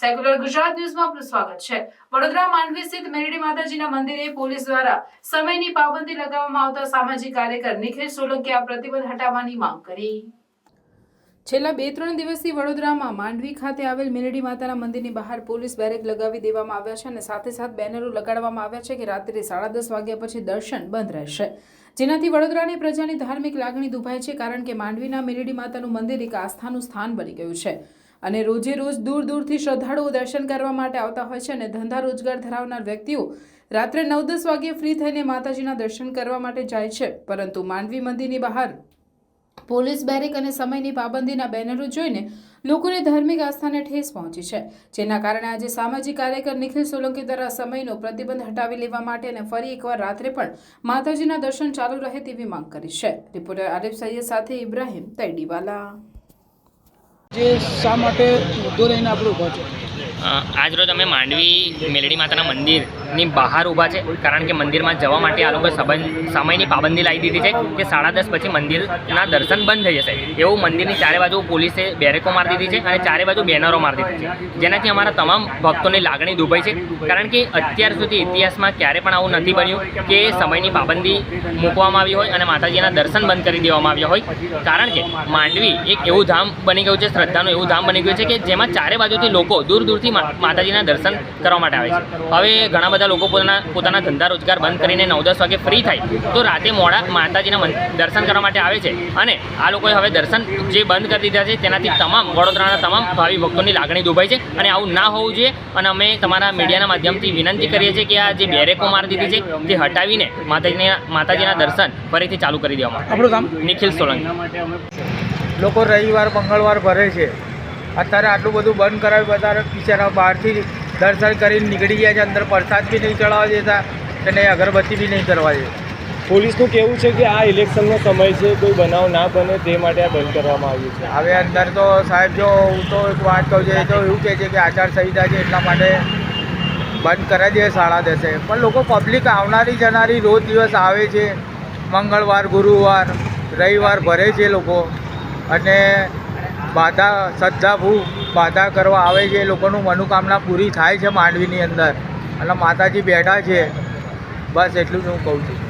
Secular Gujarat ન્યૂઝમાં આપનું સ્વાગત છે. વડોદરા માંડવી સ્થિત મેરડી માતાજીના મંદિરે પોલીસ દ્વારા સમયની પાબંદી લગાવવામાં આવતા સામાજિક કાર્યકર નિખિલ સોલંકી આ પ્રતિબંધ હટાવવાની માંગ કરી. છેલ્લા બે ત્રણ દિવસથી વડોદરામાં માંડવી ખાતે આવેલ મેરડી માતાના મંદિરની બહાર પોલીસ બેરેક લગાવી દેવામાં આવ્યા છે અને સાથે સાથે બેનરો લગાડવામાં આવ્યા છે કે રાત્રે સાડા દસ વાગ્યા પછી દર્શન બંધ રહેશે. જેનાથી વડોદરાની પ્રજાની ધાર્મિક લાગણી દુભાય છે કારણ કે માંડવીના મેરડી માતાનું મંદિર એક આસ્થાનું સ્થાન બની ગયું છે. અને રોજે રોજ દૂર દૂરથી શ્રદ્ધાળુઓ દર્શન કરવા માટે આવતા હોય છે અને ધંધા રોજગાર ધરાવનાર વ્યક્તિઓ રાત્રે નવ દસ વાગ્યે ફ્રી થઈને માતાજીના દર્શન કરવા માટે જાય છે. પરંતુ માંડવી મંદિરની બહાર પોલીસ બેરેક અને સમયની પાબંદીના બેનરો જોઈને લોકોને ધાર્મિક આસ્થાને ઠેસ પહોંચી છે. જેના કારણે આજે સામાજિક કાર્યકર નિખિલ સોલંકી દ્વારા સમયનો પ્રતિબંધ હટાવી લેવા માટે અને ફરી એકવાર રાત્રે પણ માતાજીના દર્શન ચાલુ રહે તેવી માંગ કરી છે. રિપોર્ટર આરિફ સૈયદ સાથે ઇબ્રાહિમ તૈડીવાલા. જે શા માટે મુદ્દો લઈને આપણે ઊભા છો? આજરોજ અમે માંડવી મેલડી માતાના મંદિરની બહાર ઊભા છે, કારણ કે મંદિરમાં જવા માટે આ લોકો સંબંધ, સમયની પાબંદી લાવી દીધી છે કે સાડા દસ પછી મંદિરના દર્શન બંધ થઈ જશે. એવું મંદિરની ચારે બાજુ પોલીસે બેરેકો મારી દીધી છે અને ચારે બાજુ બેનરો મારી દીધી છે. જેનાથી અમારા તમામ ભક્તોની લાગણી દુભાઈ છે, કારણ કે અત્યાર સુધી ઇતિહાસમાં ક્યારે પણ આવું નથી બન્યું કે સમયની પાબંદી મૂકવામાં આવી હોય અને માતાજીના દર્શન બંધ કરી દેવામાં આવ્યા હોય. કારણ કે માંડવી એક એવું ધામ બની ગયું છે, શ્રદ્ધાનું એવું ધામ બની ગયું છે કે જેમાં ચારે બાજુથી લોકો દૂર દૂરથી માતાજીના દર્શન કરવા માટે આવે છે. હવે ઘણા બધા લોકો પોતાના પોતાના ધંધા રોજગાર બંધ કરીને નવ દસ વાગે ફ્રી થાય તો રાતે મોડા માતાજીના દર્શન કરવા માટે આવે છે. અને આ લોકોએ હવે દર્શન જે બંધ કરી દીધા છે તેનાથી તમામ વડોદરાના તમામ ભાવિ ભક્તોની લાગણી દુભાઈ છે. અને આવું ના હોવું જોઈએ. અને અમે તમારા મીડિયાના માધ્યમથી વિનંતી કરીએ છીએ કે આ જે બેરેકો મારી દીધી છે તે હટાવીને માતાજીના માતાજીના દર્શન ફરીથી ચાલુ કરી દેવામાં આપણું કામ નિખિલ સોલંકી. લોકો રવિવાર મંગળવાર ભરે છે. અત્યારે આટલું બધું બંધ કરાવ્યું બધા બિચારા બહારથી દર્શન કરીને નીકળી ગયા છે. અંદર પ્રસાદ બી નહીં ચડાવવા દેતા અને અગરબત્તી બી નહીં કરવા દેતા. પોલીસનું કેવું છે કે આ ઇલેક્શનનો સમય છે કોઈ બનાવ ના બને તે માટે આ બંધ કરવામાં આવ્યું છે. હવે અંદર તો સાહેબ જો હું તો એક વાત કહું છું એ તો એવું કહે છે કે આચારસંહિતા છે એટલા માટે બંધ કરાવી દે સાડા દસે પણ લોકો પબ્લિક આવનારી જનારી રોજ દિવસ આવે છે. મંગળવાર ગુરુવાર રવિવાર ભરે છે લોકો. અને બાધા શ્રદ્ધાભૂ બાધા કરવા આવે છે, એ લોકોનું મનોકામના પૂરી થાય છે માંડવીની અંદર. અને માતાજી બેઠા છે. બસ એટલું જ હું કહું છું.